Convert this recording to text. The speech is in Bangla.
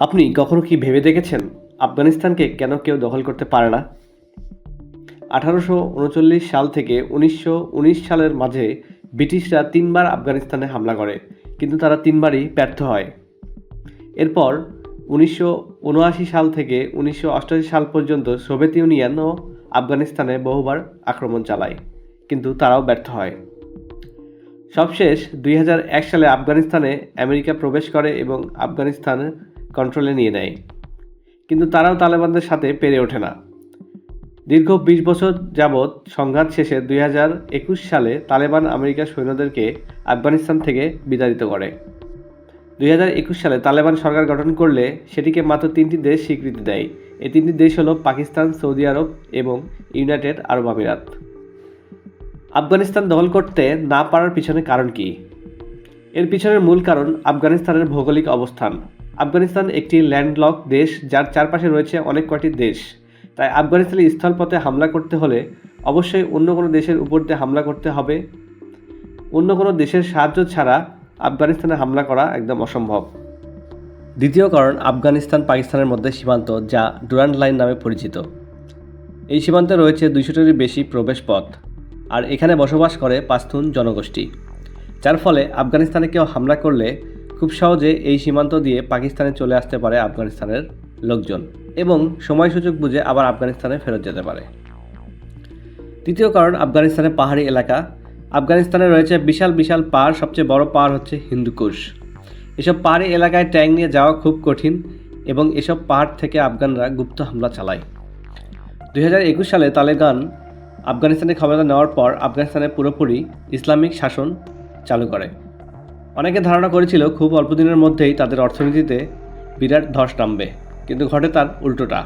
আপনি কখনো কি ভেবে দেখেছেন আফগানিস্তানকে কেন কেউ দখল করতে পারে না? আঠারোশো উনচল্লিশ সাল থেকে উনিশশো উনিশ সালের মাঝে ব্রিটিশরা তিনবার আফগানিস্তানে হামলা করে, কিন্তু তারা তিনবারই ব্যর্থ হয়। এরপর উনিশশো উনআশি সাল থেকে উনিশশো সাল পর্যন্ত সোভিয়েত ইউনিয়নও আফগানিস্তানে বহুবার আক্রমণ চালায়, কিন্তু তারাও ব্যর্থ হয়। সবশেষ দুই হাজার এক সালে আফগানিস্তানে আমেরিকা প্রবেশ করে এবং আফগানিস্তান কন্ট্রোলে নিয়ে নেয়। কিন্তু তারাও তালেবানদের সাথে পেরে ওঠে না। দীর্ঘ বিশ বছর যাবৎ সংঘাত শেষে দুই সালে তালেবান আমেরিকার সৈন্যদেরকে আফগানিস্তান থেকে বিতাড়িত করে। দুই সালে তালেবান সরকার গঠন করলে সেটিকে মাত্র তিনটি দেশ স্বীকৃতি দেয়। এই তিনটি দেশ হলো পাকিস্তান, সৌদি আরব এবং ইউনাইটেড আরব আমিরাত। আফগানিস্তান দখল করতে না পারার পিছনে কারণ কি? এর পিছনের মূল কারণ আফগানিস্তানের ভৌগোলিক অবস্থান। আফগানিস্তান একটি ল্যান্ডলক দেশ যার চারপাশে রয়েছে অনেক কয়টি দেশ। তাই আফগানিস্তানের স্থলপথে হামলা করতে হলে অবশ্যই অন্য কোনো দেশের উপর দিয়ে হামলা করতে হবে। অন্য কোনো দেশের সাহায্য ছাড়া আফগানিস্তানে হামলা করা একদম অসম্ভব। দ্বিতীয় কারণ আফগানিস্তান পাকিস্তানের মধ্যে সীমান্ত যা ডুরান্ড লাইন নামে পরিচিত। এই সীমান্তে রয়েছে দুইশোটিরও বেশি প্রবেশ পথ আর এখানে বসবাস করে পাস্তুন জনগোষ্ঠী। যার ফলে আফগানিস্তানে কেউ হামলা করলে খুব সহজে এই সীমান্ত দিয়ে পাকিস্তানে চলে আসতে পারে আফগানিস্তানের লোকজন এবং সময় সুযোগ বুঝে আবার আফগানিস্তানে ফেরত যেতে পারে। তৃতীয় কারণ, আফগানিস্তানের পাহাড়ি এলাকা। আফগানিস্তানে রয়েছে বিশাল বিশাল পাহাড়, সবচেয়ে বড় পাহাড় হচ্ছে হিন্দুকুশ। এসব পাহাড়ি এলাকায় ট্যাঙ্ক নিয়ে যাওয়া খুব কঠিন এবং এসব পাহাড় থেকে আফগানরা গুপ্ত হামলা চালায়। দু হাজার একুশ সালে তালেবান আফগানিস্তানের ক্ষমতা নেওয়ার পর আফগানিস্তানে পুরোপুরি ইসলামিক শাসন চালু করে। অনেকে ধারণা করেছিল খুব অল্প দিনের মধ্যেই তাদের অর্থনীতিতে বিরাট ধস নামবে, কিন্তু ঘটে তার উল্টোটা।